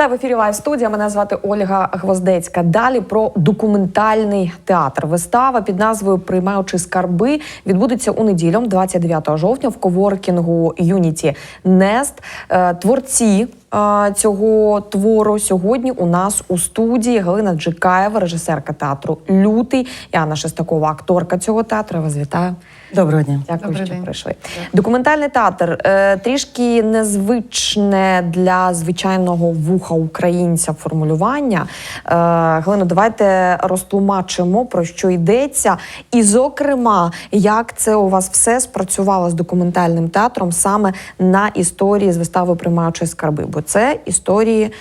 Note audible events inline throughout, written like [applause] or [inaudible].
Вітаю в ефірі Лайв студія. Мене звати Ольга Гвоздецька. Далі про документальний театр. Вистава під назвою Приймаючи скарби відбудеться у неділю, 29 жовтня, в коворкінгу Юніті Nest. Е, Творці цього твору сьогодні у нас у студії Галина Джикаєва, режисерка театру Лютий, і Анна Шестакова, акторка цього театру. Я вас вітаю. Доброго дня. Дякую, Добрий що день. прийшли. Документальний театр е, трішки незвичне для звичайного вуха українця формулювання. Е, Галино, давайте розтлумачимо про що йдеться, і, зокрема, як це у вас все спрацювало з документальним театром саме на історії з вистави приймаючи скарби. Бо це історії е,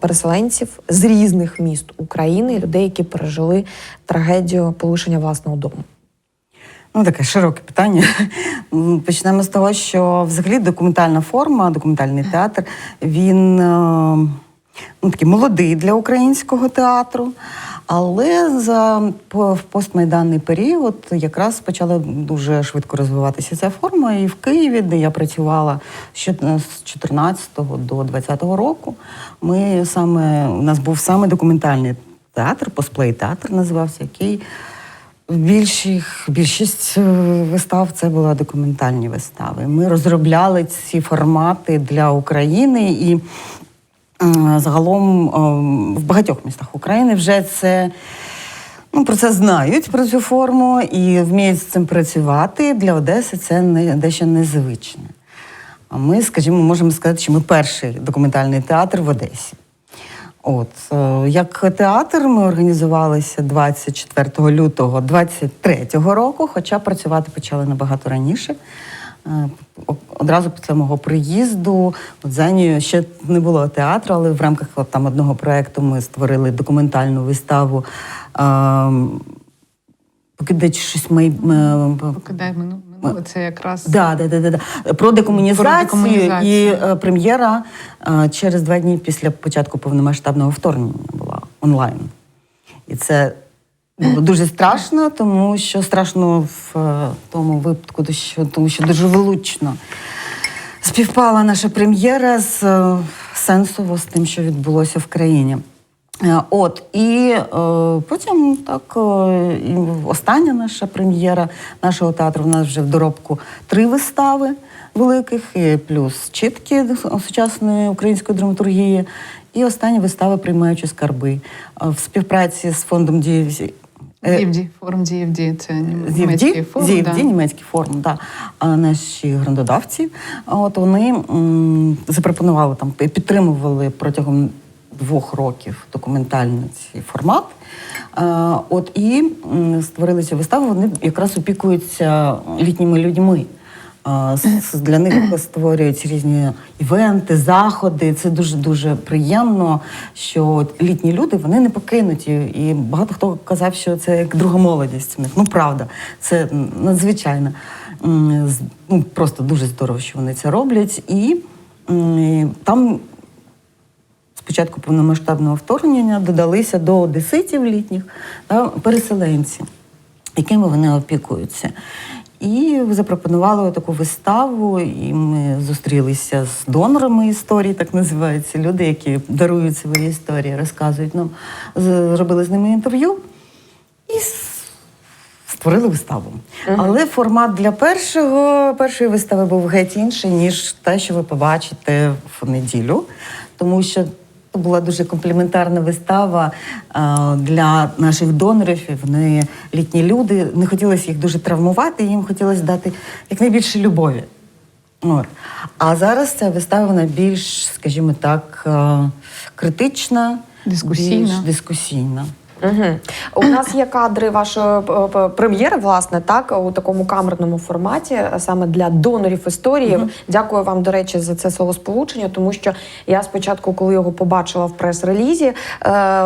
переселенців з різних міст України, людей, які пережили трагедію полишення власного дому. Ну, таке широке питання. [laughs] Почнемо з того, що взагалі документальна форма, документальний театр, він е, ну, такий молодий для українського театру. Але за постмайданний період якраз почала дуже швидко розвиватися ця форма. І в Києві, де я працювала з 14 до 20 року, ми саме у нас був саме документальний театр, постплей театр називався, який Більших, більшість е, вистав це були документальні вистави. Ми розробляли ці формати для України і загалом е, в багатьох містах України вже це ну, про це знають про цю форму і вміють з цим працювати. Для Одеси це не дещо незвичне. А ми, скажімо, можемо сказати, що ми перший документальний театр в Одесі. От е, як театр ми організувалися 24 лютого 23 року, хоча працювати почали набагато раніше. Е, Одразу після мого приїзду за ще не було театру, але в рамках от, там одного проєкту ми створили документальну виставу. ем, Покидать щось май... м, Покидай минуле. Це якраз Да, да, да, да, да. Про декомунізацію, Про декомунізацію. і е, прем'єра е, через два дні після початку повномасштабного вторгнення була онлайн. І це було дуже страшно, тому що страшно в е, тому випадку, що, тому що дуже влучно співпала наша прем'єра з е, сенсово з тим, що відбулося в країні. Е, От і потім так остання наша прем'єра нашого театру. У нас вже в доробку три вистави великих, і плюс чітки сучасної української драматургії. І остання вистава приймаючи скарби в співпраці з фондом дії. Е, DFD, форум DFD, це німецький форум. ZFD, да. німецький форум, да. А наші грандодавці, от вони м, запропонували там, підтримували протягом двох років документальний цей формат. А, от і м, створили цю виставу. Вони якраз опікуються літніми людьми. Для них створюють різні івенти, заходи. Це дуже дуже приємно, що літні люди вони не покинуті. І багато хто казав, що це як друга молодість в них. Ну правда, це надзвичайно ну, просто дуже здорово, що вони це роблять. І там спочатку повномасштабного вторгнення додалися до одеситів літніх та переселенці, якими вони опікуються. І запропонували таку виставу, і ми зустрілися з донорами історії, так називаються люди, які дарують свої історії, розказують. З- зробили з ними інтерв'ю і створили виставу. Але формат для першого, першої вистави був геть інший, ніж те, що ви побачите в неділю, тому що була дуже компліментарна вистава а, для наших донорів. Вони літні люди, не хотілося їх дуже травмувати, їм хотілося дати якнайбільше любові. От. А зараз ця вистава вона більш, скажімо так, е, критична, Дискусійна. більш дискусійна. Угу. У нас є кадри вашої е, прем'єри, власне, так у такому камерному форматі, е, саме для донорів історії. Дякую вам, до речі, за це словосполучення, тому що я спочатку, коли його побачила в прес-релізі, е,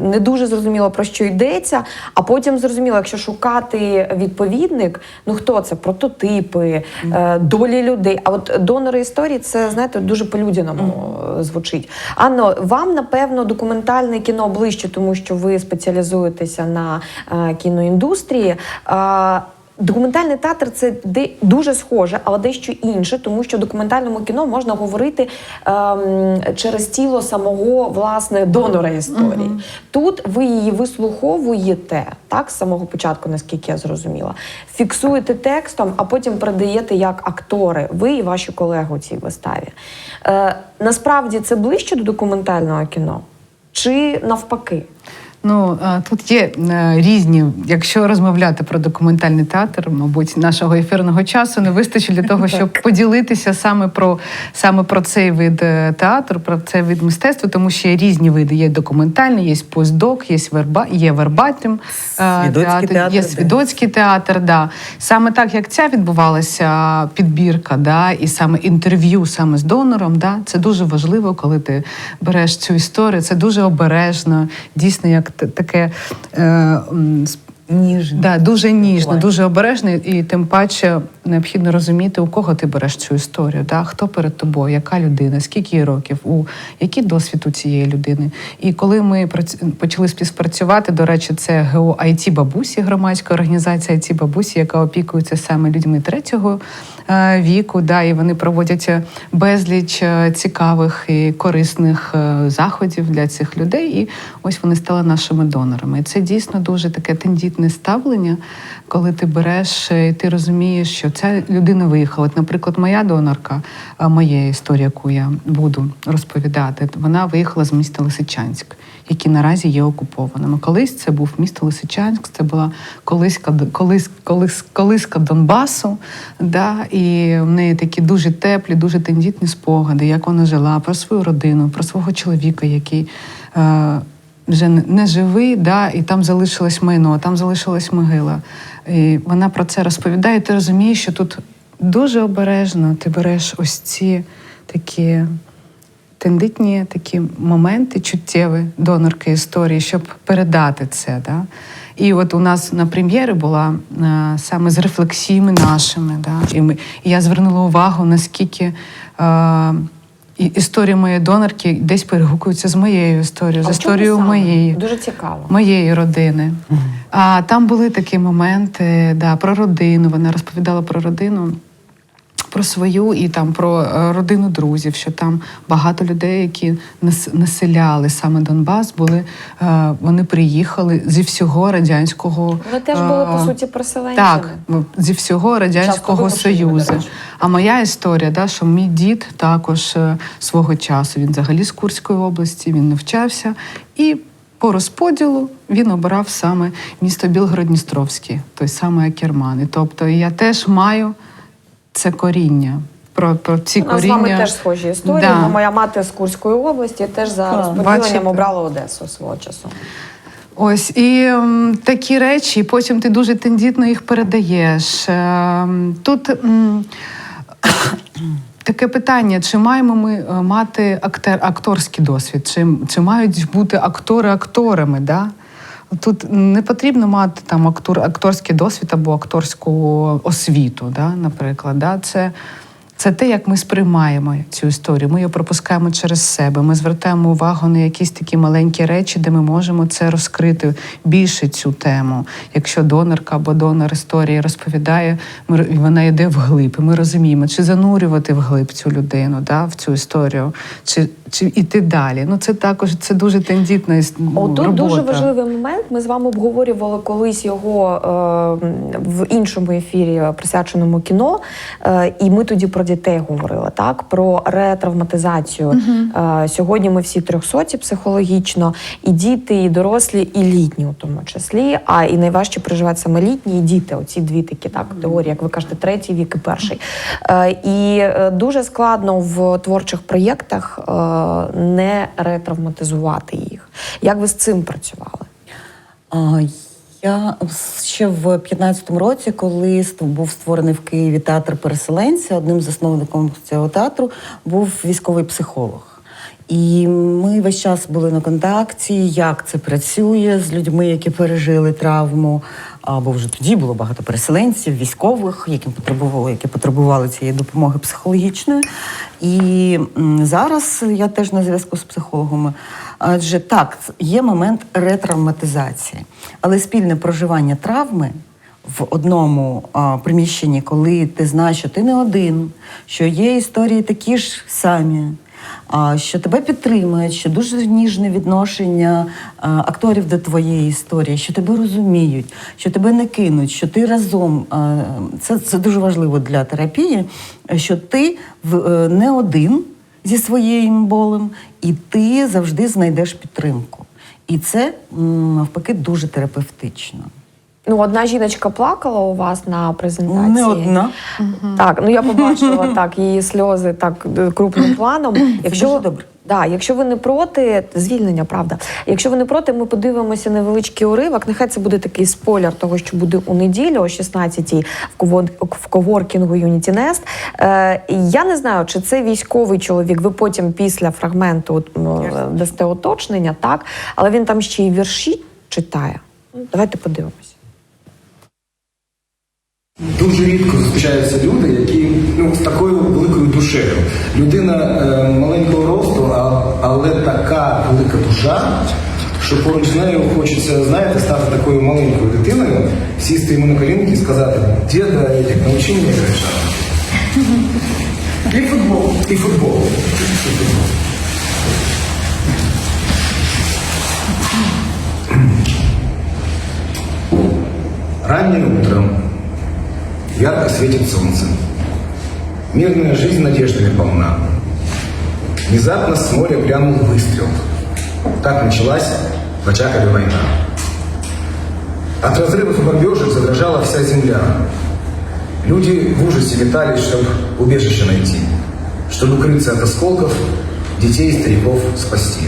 не дуже зрозуміла про що йдеться. А потім зрозуміла, якщо шукати відповідник, ну хто це? Прототипи, е, долі людей. А от донори історії це знаєте дуже по-людяному е, звучить. Анно, вам напевно документальне кіно ближче, тому що ви спеціалізуєтеся на е, кіноіндустрії. Е, Документальний театр це дуже схоже, але дещо інше, тому що в документальному кіно можна говорити ем, через тіло самого власне донора історії. Тут ви її вислуховуєте так з самого початку, наскільки я зрозуміла. Фіксуєте текстом, а потім передаєте як актори, ви і ваші колеги у цій виставі. Е, насправді це ближче до документального кіно чи навпаки? Ну е, тут є е, різні. Якщо розмовляти про документальний театр, мабуть, нашого ефірного часу не вистачить для того, щоб поділитися саме про саме про цей вид е, театру, про цей вид мистецтва, тому що є різні види. Є документальний, є постдок, є верба, є вербатим Свідоцький театр, є свідоцький театр. Да. Саме так, як ця відбувалася підбірка, да, і саме інтерв'ю саме з донором, да, це дуже важливо, коли ти береш цю історію. Це дуже обережно, дійсно, як таке. Ніжно. Да, дуже ніжно, дуже обережно, і тим паче необхідно розуміти, у кого ти береш цю історію, да? хто перед тобою, яка людина, скільки їй років, у який досвід у цієї людини. І коли ми почали співпрацювати, до речі, це ГО IT бабусі, громадська організація IT бабусі, яка опікується саме людьми третього е, віку. Да, і вони проводять е, безліч е, цікавих і корисних заходів для цих людей. І ось вони стали нашими донорами. І це дійсно дуже таке тендітне ставлення, коли ти береш е, і ти розумієш, що ця людина виїхала. От, наприклад, моя донорка, е, моя історія, яку я буду розповідати, вона виїхала з міста Лисичанськ, який наразі є окупованим. Колись це був місто Лисичанськ, це була колиська, колись, колись, колиска Донбасу. Да, і в неї такі дуже теплі, дуже тендітні спогади, як вона жила, про свою родину, про свого чоловіка, який. Вже не- живий, да, і там залишилось майно, там залишилась могила. І вона про це розповідає. і Ти розумієш, що тут дуже обережно ти береш ось ці такі тендитні такі моменти чуттєві донорки історії, щоб передати це. Да? І от у нас на прем'єрі була е, саме з рефлексіями нашими. Да? І, ми, і я звернула увагу, наскільки. Е, і історія моєї донорки десь перегукується з моєю історією, з історією моєї Дуже цікаво. моєї родини. А там були такі моменти, да, про родину. Вона розповідала про родину. Про свою і там про е, родину друзів, що там багато людей, які населяли саме Донбас, були е, вони приїхали зі всього радянського Вони теж були по е, суті переселенцями. так, зі всього радянського союзу. А моя історія, да, що мій дід також свого часу він взагалі з Курської області, він навчався і. По розподілу він обирав саме місто Білгород-Дністровський, той самий Акерман. І тобто я теж маю це коріння. Про, про ці У нас з вами теж схожі історії. Да. Моя мати з Курської області теж за Так. розподіленням Бачите? обрала Одесу свого часу. Ось і м, такі речі, потім ти дуже тендітно їх передаєш. Ем, Тут м, [coughs] таке питання: чи маємо ми е, мати актер, акторський досвід, чи, чи мають бути актори акторами? Да? Тут не потрібно мати там актор, акторський досвід або акторську освіту, да, наприклад. Да? Це, це те, як ми сприймаємо цю історію. Ми її пропускаємо через себе. Ми звертаємо увагу на якісь такі маленькі речі, де ми можемо це розкрити більше цю тему. Якщо донорка або донор історії розповідає, ми вона йде вглиб, і ми розуміємо, чи занурювати вглиб цю людину, да, в цю історію, чи, чи іти далі. Ну це також це дуже тендітна Отут робота. дуже важливий момент. Ми з вами обговорювали колись його е, в іншому ефірі, присвяченому кіно. Е, і ми тоді про дітей говорили, так про ретравматизацію. Е, сьогодні ми всі трьохсоті психологічно, і діти, і дорослі, і літні, у тому числі. А і найважче переживають саме літні і діти. Оці дві такі так категорії, як ви кажете, третій вік і перший. Е, і е, дуже складно в творчих проєктах не ретравматизувати їх. Як ви з цим працювали? Я ще в 15-му році, коли був створений в Києві театр переселенця, одним з засновником цього театру був військовий психолог. І ми весь час були на контакті, як це працює з людьми, які пережили травму. Або вже тоді було багато переселенців, військових, які потребували, які потребували цієї допомоги психологічної. І зараз я теж на зв'язку з психологами. Адже так, є момент ретравматизації, але спільне проживання травми в одному а, приміщенні, коли ти знаєш, що ти не один, що є історії такі ж самі, що тебе підтримують, що дуже ніжне відношення акторів до твоєї історії, що тебе розуміють, що тебе не кинуть, що ти разом. Це, це дуже важливо для терапії, що ти е, не один зі своїм болем, і ти завжди знайдеш підтримку. І це навпаки дуже терапевтично. Ну, одна жіночка плакала у вас на презентації. Не одна. Так, ну я побачила [laughs] так її сльози так крупним планом. Якщо дуже добре. Да, якщо ви не проти, звільнення, правда. Якщо ви не проти, ми подивимося невеличкий уривок. Нехай це буде такий спойлер того, що буде у неділю о 16-й в коворкінгу Unity Nest. Е, я не знаю, чи це військовий чоловік. Ви потім після фрагменту дасте уточнення, так? Але він там ще й вірші читає. Давайте подивимося. Дуже рідко зустрічаються люди, які ну, з такою великою душею. Людина е, маленького росту, а, але така велика душа, що поруч з нею хочеться, знаєте, стати такою маленькою дитиною, сісти йому на колінки і сказати, діда, навчи мене грати. І футбол. І футбол. І футбол. Ранним утром ярко светит солнце. Мирная жизнь надеждами полна. Внезапно с моря глянул выстрел. Так началась в Очакове война. От разрывов и бомбежек задрожала вся земля. Люди в ужасе летали, чтобы убежище найти, чтобы укрыться от осколков, детей и стариков спасти.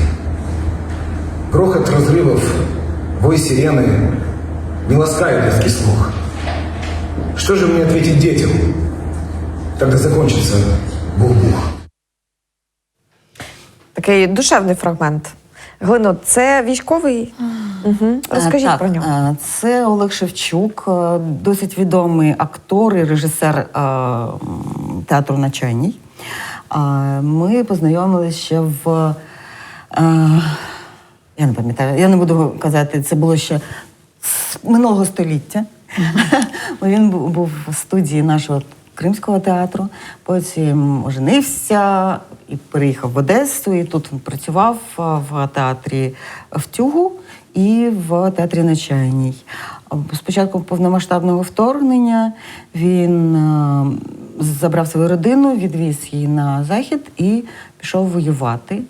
Грохот разрывов, вой сирены не ласкает детский слух. Что же мне ответить детям, когда закончится бух-бух? Такий душевний фрагмент. Глино, це військовий? Угу. Розкажіть так, про нього. е, Це Олег Шевчук, е, досить відомий актор і режисер е, м, театру на Чайній. Е, Ми познайомилися ще в. е, Я не пам'ятаю, я не буду казати, це було ще з минулого століття. [laughs] Він був в студії нашого Кримського театру, потім оженився і переїхав в Одесу. І тут він працював в театрі Втюгу і в театрі на Чайній. Спочатку повномасштабного вторгнення він забрав свою родину, відвіз її на захід і пішов воювати.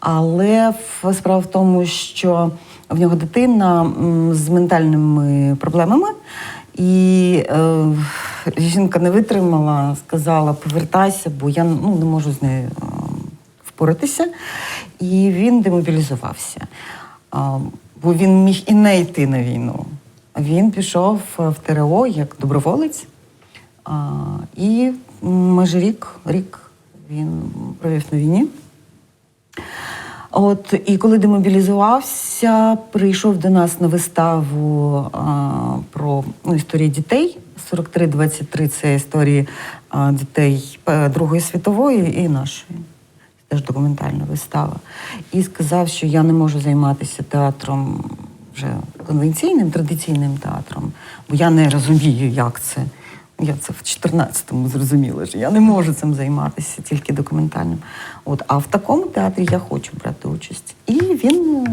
Але справа в тому, що в нього дитина з ментальними проблемами, і е, жінка не витримала, сказала: повертайся, бо я ну, не можу з нею е, впоратися. І він демобілізувався. А, бо він міг і не йти на війну. Він пішов в ТРО як доброволець. А, і майже рік, рік він провів на війні. От, і коли демобілізувався, прийшов до нас на виставу а, про ну, історії дітей. 43-23 це історії а, дітей е, Другої світової і нашої. Теж документальна вистава. І сказав, що я не можу займатися театром вже конвенційним, традиційним театром, бо я не розумію, як це. Я це в 14-му зрозуміла, що я не можу цим займатися, тільки документальним. От, а в такому театрі я хочу брати участь. І він е,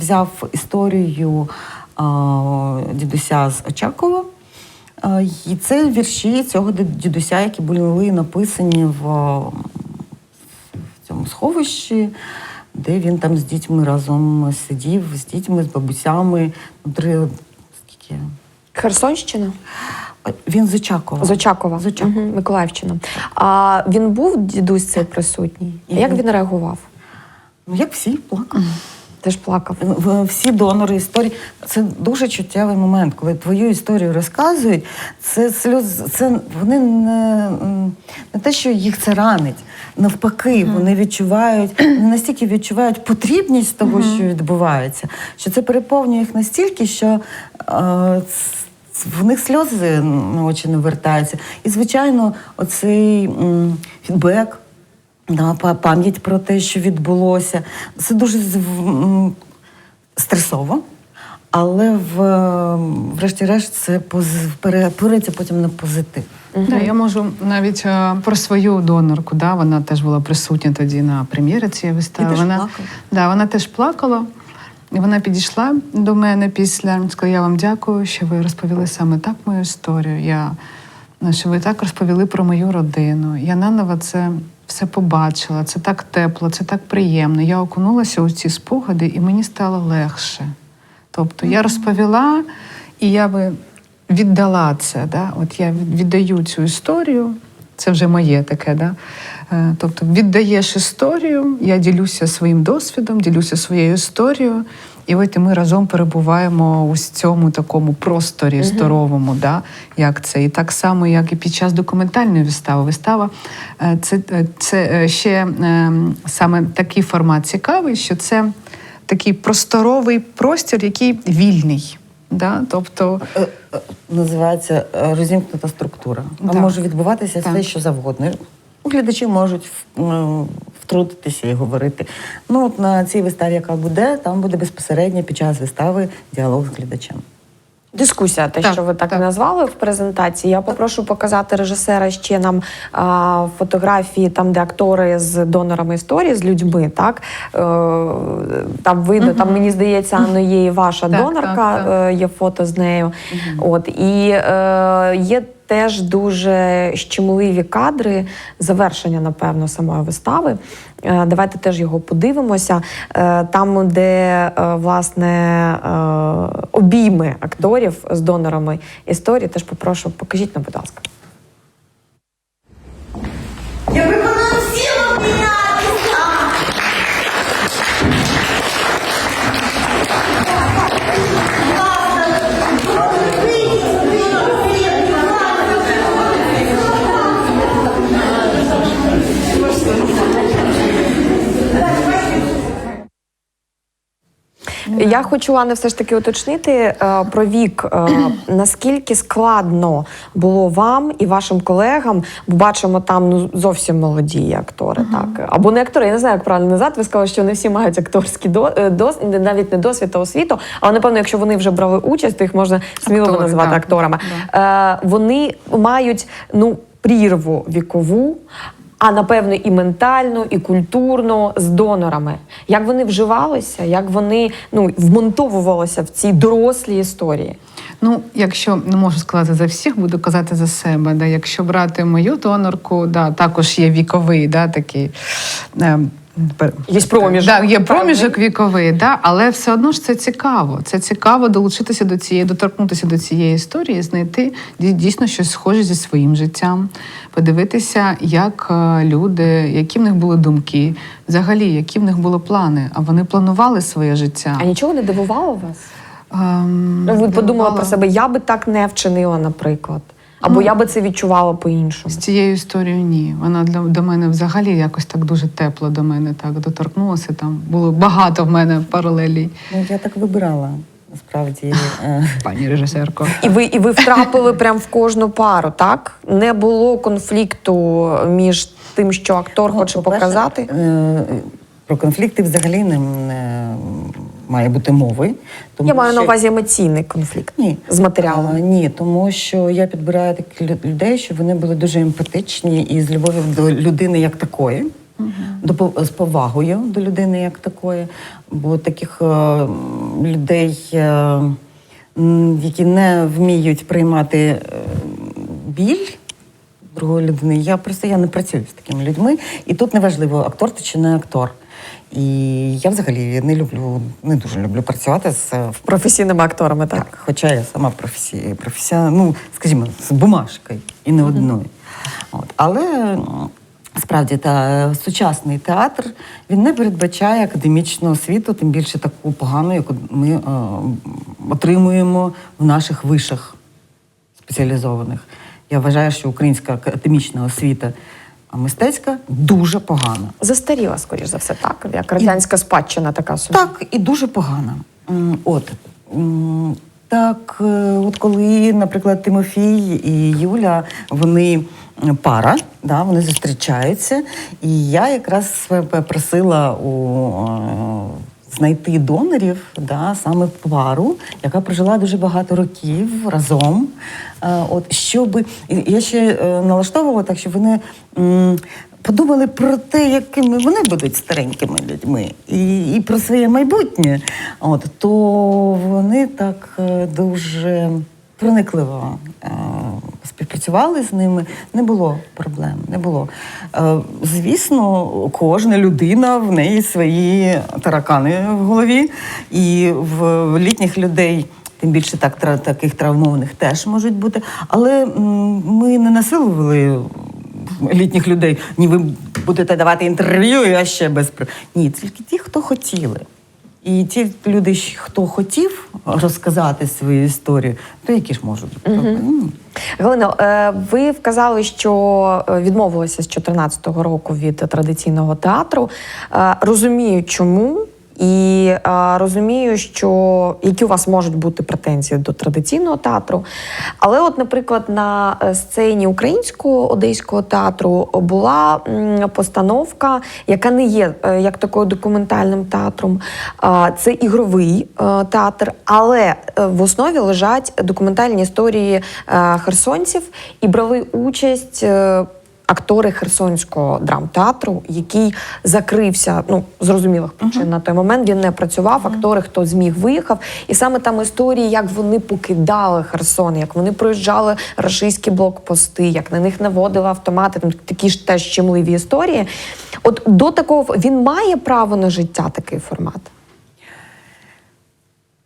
взяв історію е, дідуся з Очакова. Е, І це вірші цього дідуся, які були написані в, в цьому сховищі, де він там з дітьми разом сидів, з дітьми, з бабусями. Три, скільки? Херсонщина? Він з Очакова. З Очакова. З Очакова. Мгм, Миколаївщина. А він був дідусь цей присутній? І Як він- реагував? Ну, як всі, плакав. Теж плакав. Всі донори історії. Це дуже чуттєвий момент, коли твою історію розказують. Це сльоз, це вони не, не те, що їх це ранить. Навпаки, вони відчувають, вони настільки відчувають потрібність того, що відбувається, що це переповнює їх настільки, що е, в них сльози на очі не вертаються. І, звичайно, оцей фідбек. Да, пам'ять про те, що відбулося. Це дуже стресово, Але в, врешті-решт це поз- пере- потім на позитив. Да, я можу навіть е, про свою донорку. Да, вона теж була присутня тоді на прем'єрі цієї вистави. теж вона, плакала? да, вона теж плакала. І вона підійшла до мене після сказала, я вам дякую, що ви розповіли саме так мою історію. Я, що ви так розповіли про мою родину. Я наново це все побачила. Це так тепло, це так приємно. Я окунулася у ці спогади, і мені стало легше. Тобто я розповіла, і я би віддала це. Да? От я віддаю цю історію. Це вже моє таке, да? Е, Тобто віддаєш історію, я ділюся своїм досвідом, ділюся своєю історією, і от ми разом перебуваємо у цьому такому просторі здоровому, да? як це. І так само, як і під час документальної вистави. Вистава е, це, е, це ще е, саме такий формат цікавий, що це такий просторовий простір, який вільний. Да? Тобто Називається розімкнута структура. Там Да. може відбуватися Так. все, що завгодно. Глядачі можуть втрутитися і говорити. Ну, от на цій виставі, яка буде, там буде безпосередньо під час вистави діалог з глядачем. Дискусія, те, Так, що ви так, так. назвали в презентації. Я попрошу показати режисера ще нам а, фотографії, там, де актори з донорами історії, з людьми. Так е, там видно, там мені здається, Анно, є і ваша Так, донорка, так, так. е, є фото з нею. От і е, є. Теж дуже щемливі кадри завершення, напевно, самої вистави. Е, Давайте теж його подивимося. Е, Там, де е, власне обійми акторів з донорами історії, теж попрошу, покажіть нам, будь ласка. Я виконала всі обмінятися. Я хочу, Анне, все ж таки уточнити е, про вік. Е, [clears throat] наскільки складно було вам і вашим колегам, бо бачимо там ну, зовсім молоді актори, так або не актори, я не знаю, як правильно назвати. Ви сказали, що не всі мають акторський до, е, дос, навіть не досвід, а освіту. Але напевно, якщо вони вже брали участь, то їх можна сміло Актори, назвати акторами. Е, вони мають ну прірву вікову. А напевно і ментально, і культурно з донорами. Як вони вживалися, як вони ну вмонтовувалися в ці дорослі історії. Ну, якщо не можу сказати за всіх, буду казати за себе. Да, якщо брати мою донорку, да, також є віковий, да, такий. Е, пер- Є проміжок. Да, є проміжок віковий, да, але все одно ж це цікаво. Це цікаво долучитися до цієї, доторкнутися до цієї історії, знайти дійсно щось схоже зі своїм життям, подивитися, як е, люди, які в них були думки, взагалі, які в них були плани. А вони планували своє життя. А нічого не дивувало вас? Ем, Ну, ви подумали дивувало. про себе, я би так не вчинила, наприклад. Або я би це відчувала по-іншому. З цією історією ні. Вона для до мене взагалі якось так дуже тепло до мене так доторкнулася. Там було багато в мене паралелей, Ну, я так вибирала, насправді. е, пані режисерко. І ви, і ви втрапили прям в кожну пару, так? Не було конфлікту між тим, що актор Ну, хоче по-перше, показати. е, Про конфлікти взагалі не, не має бути мови. Тому Я маю на увазі емоційний конфлікт Ні. з матеріалом. А, ні, тому що я підбираю таких людей, щоб вони були дуже емпатичні і з любов'ю до людини як такої, до, пов- з повагою до людини як такої. Бо таких е, людей, е, які не вміють приймати е, біль. Другої людини. Я просто я не працюю з такими людьми. І тут неважливо, актор ти чи не актор. І я взагалі не люблю, не дуже люблю працювати з е, Професійними акторами, так. так, хоча я сама професія, професія, ну, скажімо, з бумажкою і не одною. От. Але справді та, е, сучасний театр він не передбачає академічну освіту, тим більше таку погану, яку ми е, отримуємо в наших вишах спеціалізованих. Я вважаю, що українська академічна освіта а мистецька дуже погана. Застаріла, скоріш за все, так. Як радянська спадщина така собі. Так, і дуже погана. М, От. м, Так, е, от коли, наприклад, Тимофій і Юля, вони пара, да, вони зустрічаються. І я якраз себе просила у е, знайти донорів, да, саме пару, яка прожила дуже багато років разом. Е, от, щоб, я ще е, налаштовувала так, щоб вони. Подумали про те, якими вони будуть старенькими людьми, і, і про своє майбутнє. От то вони так е, дуже проникливо е, співпрацювали з ними. Не було проблем, не було. Е, звісно, кожна людина в неї свої таракани в голові, і в літніх людей. Тим більше так тра- таких травмованих теж можуть бути. Але ми не насилували літніх людей. Ні, ви будете давати інтерв'ю, я ще без Ні, тільки ті, хто хотіли. І ті люди, хто хотів розказати свою історію, то які ж можуть Угу. Галино, е, ви вказали, що е, відмовилися з 2014 року від традиційного театру. Е, Розумію, чому. І е, розумію, що які у вас можуть бути претензії до традиційного театру. Але, от, наприклад, на е, сцені українського одеського театру була постановка, яка не є е, як такою документальним театром. А, Це ігровий е, театр, але в основі лежать документальні історії е, херсонців і брали участь. е, Актори Херсонського драмтеатру, який закрився, ну зрозумілих причин на той момент. Він не працював. Актори, хто зміг, виїхав. І саме там історії, як вони покидали Херсон, як вони проїжджали рашистські блокпости, як на них наводили автомати. Там такі ж теж щемливі історії. От до такого він має право на життя такий формат.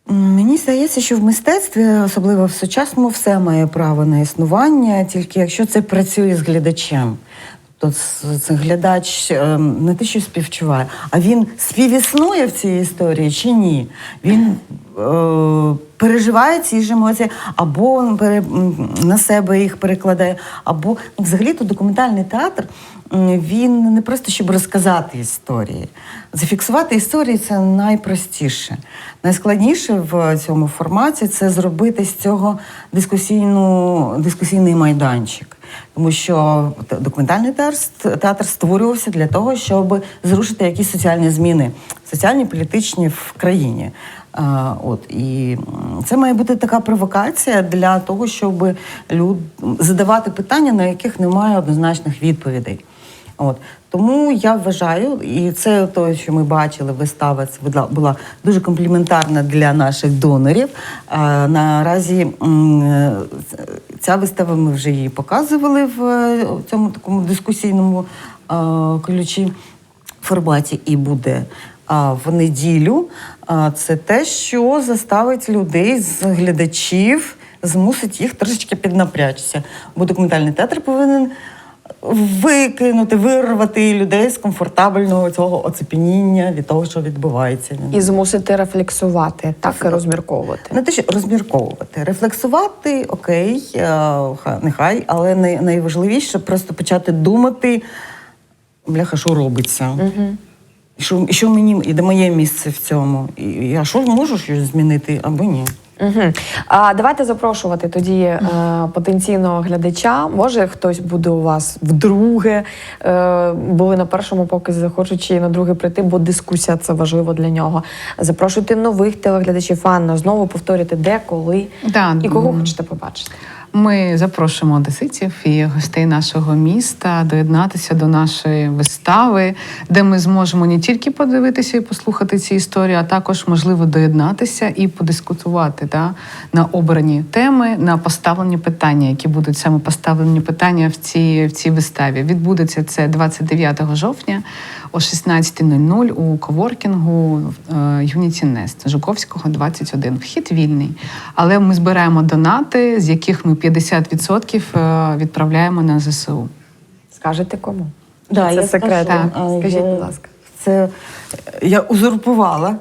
Мені здається, що в мистецтві, особливо в сучасному, все має право на існування, тільки якщо це працює з глядачем. То це глядач е, не те, що співчуває, а він співіснує в цій історії чи ні? Він переживає ці ж емоції, або на себе їх перекладає, або ну, взагалі-то документальний театр він не просто щоб розказати історії. Зафіксувати історії це найпростіше. Найскладніше в цьому форматі це зробити з цього дискусійну, дискусійний майданчик. Тому що документальний театр, театр створювався для того, щоб зрушити якісь соціальні зміни, соціальні політичні в країні. А, от і це має бути така провокація для того, щоб люд задавати питання, на яких немає однозначних відповідей. От тому я вважаю, і це те, що ми бачили, вистава це була, дуже компліментарна для наших донорів. А, наразі е, ця вистава ми вже її показували в е, цьому такому дискусійному е, ключі форматі і буде. В неділю це те, що заставить людей з глядачів, змусить їх трошечки піднапрячся. Бо документальний театр повинен викинути, вирвати людей з комфортабельного цього оцепеніння від того, що відбувається. І змусити рефлексувати, так і розмірковувати. Не те, що розмірковувати, рефлексувати, окей, е, ха- нехай, але най- найважливіше просто почати думати, бляха, що робиться. Угу. І що, і що мені і де моє місце в цьому? І я що можу щось змінити або ні? Угу. А давайте запрошувати тоді е, потенційного глядача. Може, хтось буде у вас вдруге. Е, були на першому показі, й на другий прийти, бо дискусія це важливо для нього. Запрошуйте нових телеглядачів. Анна, знову повторюйте, де, коли Да, і кого хочете побачити. Ми запрошуємо одеситів і гостей нашого міста доєднатися до нашої вистави, де ми зможемо не тільки подивитися і послухати ці історії, а також можливо доєднатися і подискутувати да, на обрані теми, на поставлені питання, які будуть саме поставлені питання в цій, в цій виставі. Відбудеться це 29 жовтня о 16.00 у коворкінгу е, Unity Nest Жуковського 21. Вхід вільний. Але ми збираємо донати, з яких ми 50% е, відправляємо на ЗСУ. Скажете кому? Да, це я секрет. скажу. Так, Скажіть, будь ласка. Це я узурпувала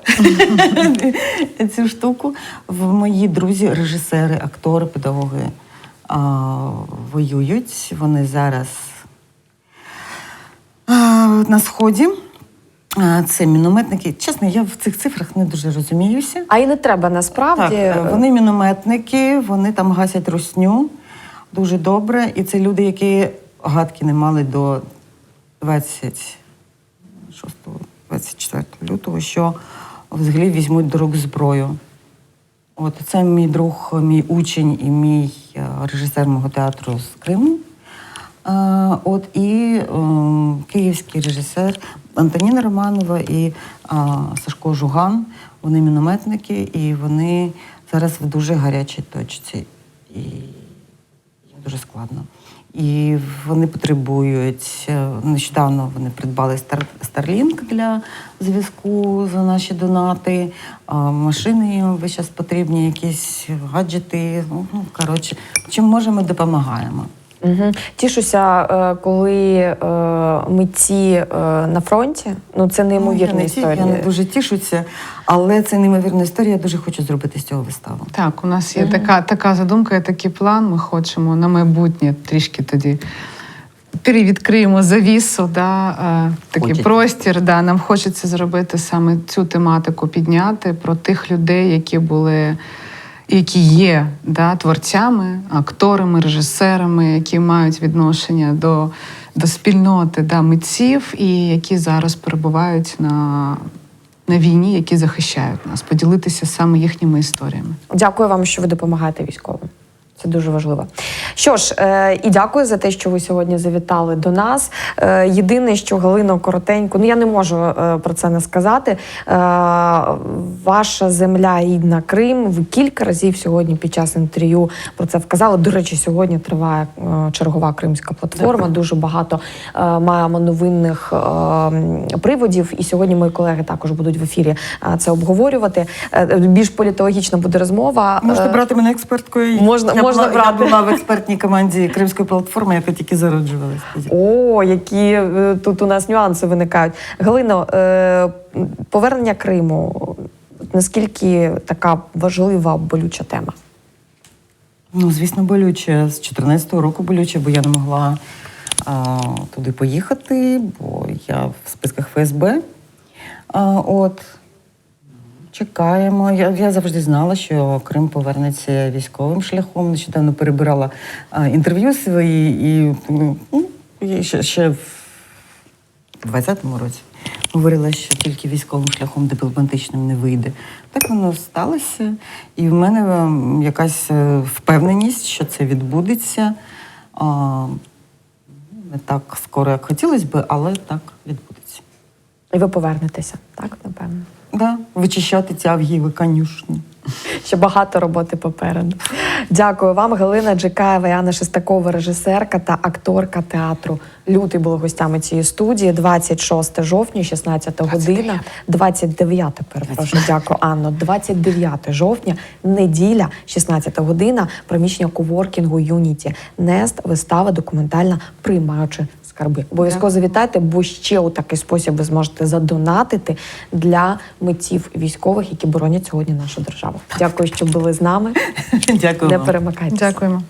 [laughs] цю штуку. В мої друзі, режисери, актори, педагоги а, воюють. Вони зараз на сході. Це мінометники. Чесно, я в цих цифрах не дуже розуміюся. А і не треба насправді. Так, е, вони мінометники, вони там гасять русню дуже добре. І це люди, які гадки не мали до 26 24 лютого, що взагалі візьмуть до рук зброю. От це мій друг, мій учень і мій е, режисер мого театру з Криму. Е, От і ем, київський режисер Антоніна Романова і е, Сашко Жуган. Вони мінометники, і вони зараз в дуже гарячій точці. І їм дуже складно. І вони потребують е, нещодавно вони придбали Starlink для зв'язку за наші донати. Машини їм весь час потрібні, якісь гаджети. Ну коротше, чим можемо, допомагаємо. Угу. Тішуся, е, коли е, митці е, на фронті. Ну це неймовірна Ну, я не ті- історія. Я не дуже тішуся, але це неймовірна історія. Я дуже хочу зробити з цього виставу. Так, у нас є така, така задумка, і такий план. Ми хочемо на майбутнє трішки тоді. Перевідкриємо завісу, да, такий Хочеться. простір. Да, нам хочеться зробити саме цю тематику, підняти про тих людей, які були, які є да, творцями, акторами, режисерами, які мають відношення до, до спільноти да, митців, і які зараз перебувають на, на війні, які захищають нас, поділитися саме їхніми історіями. Дякую вам, що ви допомагаєте військовим. Це дуже важливо. Що ж, е, і дякую за те, що ви сьогодні завітали до нас. Е, єдине, що Галино коротенько, ну я не можу е, про це не сказати. Е, ваша земля рідна Крим. Ви кілька разів сьогодні під час інтерв'ю про це вказали. До речі, сьогодні триває чергова кримська платформа. Дуже багато е, маємо новинних е, приводів. І сьогодні мої колеги також будуть в ефірі це обговорювати. Е, Більш політологічна буде розмова. Можна брати мене експерткою. Можна- я можна брати. Я була в експертній команді Кримської платформи, яка тільки зароджувалась. тоді. О, які е, тут у нас нюанси виникають. Галино, е, повернення Криму. Наскільки така важлива болюча тема? Ну, звісно, болюче. З 14-го року болюче, бо я не могла а, туди поїхати, бо я в списках ФСБ. А, от. Чекаємо. Я, я завжди знала, що Крим повернеться військовим шляхом. Нещодавно перебирала а, інтерв'ю свої і, ну, і ще, ще в 20-му році говорила, що тільки військовим шляхом дипломатичним не вийде. Так воно сталося, і в мене якась е, впевненість, що це відбудеться. А, Не так скоро, як хотілося би, але так відбудеться. І ви повернетеся, так, напевно. Да, вичищати ці авгієві конюшні. Ще багато роботи попереду. Дякую вам, Галина Джикаєва, Яна Шестакова, режисерка та акторка театру. Лютий були гостями цієї студії. 26 жовтня, 16 година, 29, перепрошую, дякую, Анно. 29 жовтня, неділя, 16 година, приміщення коворкінгу Юніті. Нест, вистава документальна, приймаючи скарби. Обов'язково завітайте, бо ще у такий спосіб ви зможете задонатити для митців військових, які боронять сьогодні нашу державу. Дякую, що були з нами. Дякую. Не перемикайтеся. Дякуємо.